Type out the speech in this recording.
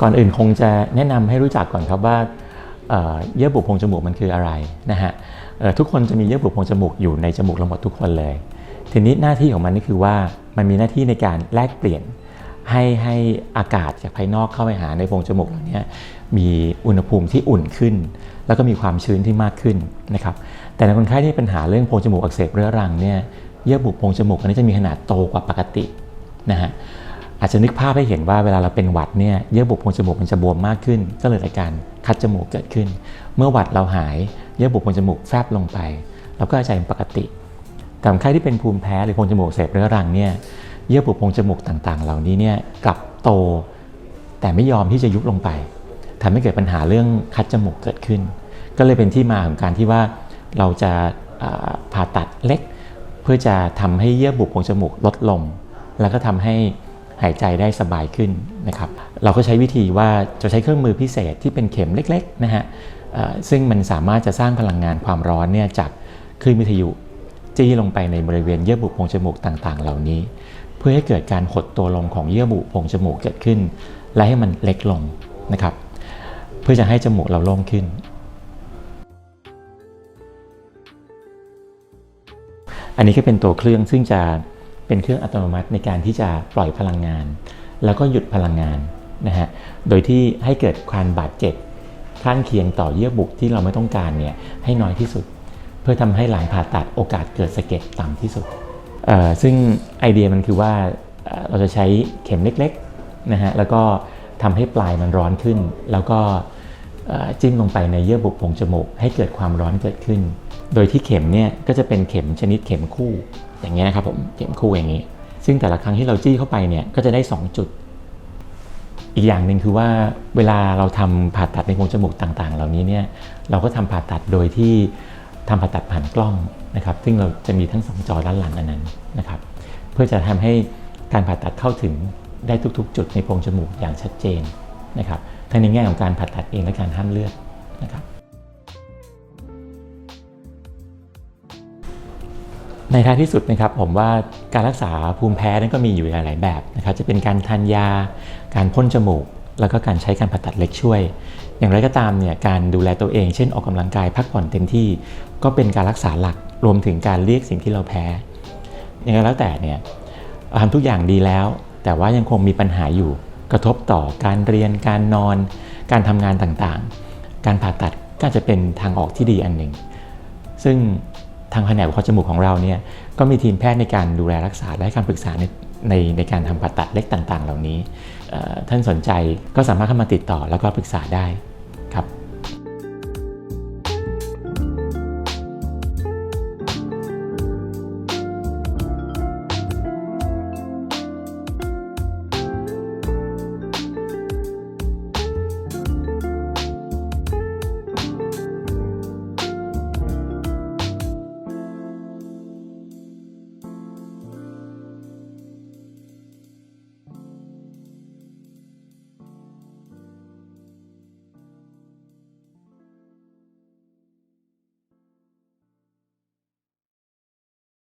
ก่อนอื่นคงจะแนะนำให้รู้จักก่อนครับว่าเยื่อบุโพรงจมูกมันคืออะไรนะฮะทุกคนจะมีเยื่อบุโพรงจมูกอยู่ในจมูกเราหมดทุกคนเลย ทีนี้หน้าที่ของมันนี่คือว่ามันมีหน้าที่ในการแลกเปลี่ยนให้ให้อากาศจากภายนอกเข้าไปหาในโพรงจมูกเราเนี่ยมีอุณหภูมิที่อุ่นขึ้น แล้วก็มีความชื้นที่มากขึ้นนะครับแต่ในคนไข้ที่มีปัญหาเรื่องโพรงจมูกอักเสบเรื้อรังเนี่ยเยื่อบุโพรงจมูกอันนี้จะมีขนาดโตกว่าปกตินะฮะ อาจจะนึกภาพให้เห็นว่าเวลาเราเป็นหวัดเนี่ยเยื่อบุโพรงจมูกมันจะบวมมากขึ้น ก็เลยอาการคัดจมูกเกิดขึ้น เมื่อหวัดเราหายเยื่อบุโพรงจมูกแฟบลงไปเราก็หายใจเป็นปกติแต่คนไข้ที่เป็นภูมิแพ้หรือโพรงจมูกเสบเรื้อรังเนี่ยเยื่อบุโพรงจมูกต่างๆ เหล่านี้เนี่ยกลับโต แต่ไม่ยอมที่จะยุบลงไปทำให้เกิดปัญหาเรื่องคัดจมูกเกิดขึ้น ก็เลยเป็นที่มาของการที่ว่าเราจะผ่าตัดเล็ก เพื่อจะทำให้เยื่อบุโพรงจมูกลดลง แล้วก็ทำให้ หายใจได้สบายขึ้นนะครับ เราก็ใช้วิธีว่าจะใช้เครื่องมือพิเศษที่เป็นเข็มเล็กๆนะฮะซึ่งมันสามารถจะสร้างพลังงานความร้อนเนี่ยจากคลื่นวิทยุจี้ลงไปในบริเวณเยื่อบุโพรงจมูกต่างๆ เหล่านี้ เพื่อให้เกิดการหดตัวลงของเยื่อบุโพรงจมูกเกิดขึ้น และให้มันเล็กลงนะครับ เพื่อจะให้จมูกเราโล่งขึ้น อันนี้ก็เป็นตัวเครื่องซึ่งจะ เป็นเครื่องอัตโนมัติในการที่จะปล่อยพลังงาน แล้วก็หยุดพลังงานนะฮะโดยที่ให้เกิดความบาดเจ็บข้างเคียงต่อเยื่อบุที่เราไม่ต้องการเนี่ยให้น้อยที่สุด เพื่อทำให้หลังผ่าตัดโอกาสเกิดสะเก็ดต่ำที่สุด ซึ่งไอเดียมันคือว่าเราจะใช้เข็มเล็กๆนะฮะแล้วก็ทำให้ปลายมันร้อนขึ้น แล้วก็จิ้มลงไปในเยื่อบุโพรงจมูก ให้เกิดความร้อนเกิดขึ้น โดยที่เข็มเนี่ยก็จะเป็นเข็มชนิดเข็มคู่อย่างเงี้ยนะครับผมเข็มคู่อย่างนี้ ซึ่งแต่ละครั้งที่เราจี้เข้าไปเนี่ยก็จะได้ 2 จุด อีกอย่างหนึ่งคือว่าเวลาเราทำผ่าตัดในโพรงจมูกต่างๆ เหล่านี้เนี่ยเราก็ทำผ่าตัดโดยที่ทำผ่าตัดผ่านกล้องนะครับ ซึ่งเราจะมีทั้งสองจอด้านหลังอันนั้นนะครับ เพื่อจะทำให้การผ่าตัดเข้าถึงได้ทุกๆ จุดในโพรงจมูกอย่างชัดเจนนะครับทั้งในแง่ของการผ่าตัดเองและการห้ามเลือดนะครับ ในท้ายที่สุดนะครับผมว่าการรักษาภูมิแพ้นั้นก็มีอยู่หลาย ๆ แบบนะครับจะเป็นการทานยา การพ่นจมูก แล้วก็การใช้การผ่าตัดเล็กช่วย อย่างไรก็ตามเนี่ยการดูแลตัวเองเช่นออกกำลังกายพักผ่อนเต็มที่ ก็เป็นการรักษาหลักรวมถึงการเรียกสิ่งที่เราแพ้อย่างไรแล้วแต่เนี่ยทำทุกอย่างดีแล้ว แต่ว่ายังคงมีปัญหาอยู่ กระทบต่อการเรียนการนอน การทำงานต่างๆ การผ่าตัดก็จะเป็นทางออกที่ดีอันหนึ่ง ซึ่ง ทางแผนกวิเคราะห์จมูกของเราเนี่ยก็มีทีมแพทย์ในการดูแลรักษาและให้คำปรึกษาในในในการทำผ่าตัดเล็กต่างๆ เหล่านี้ ท่านสนใจก็สามารถเข้ามาติดต่อแล้วก็ปรึกษาได้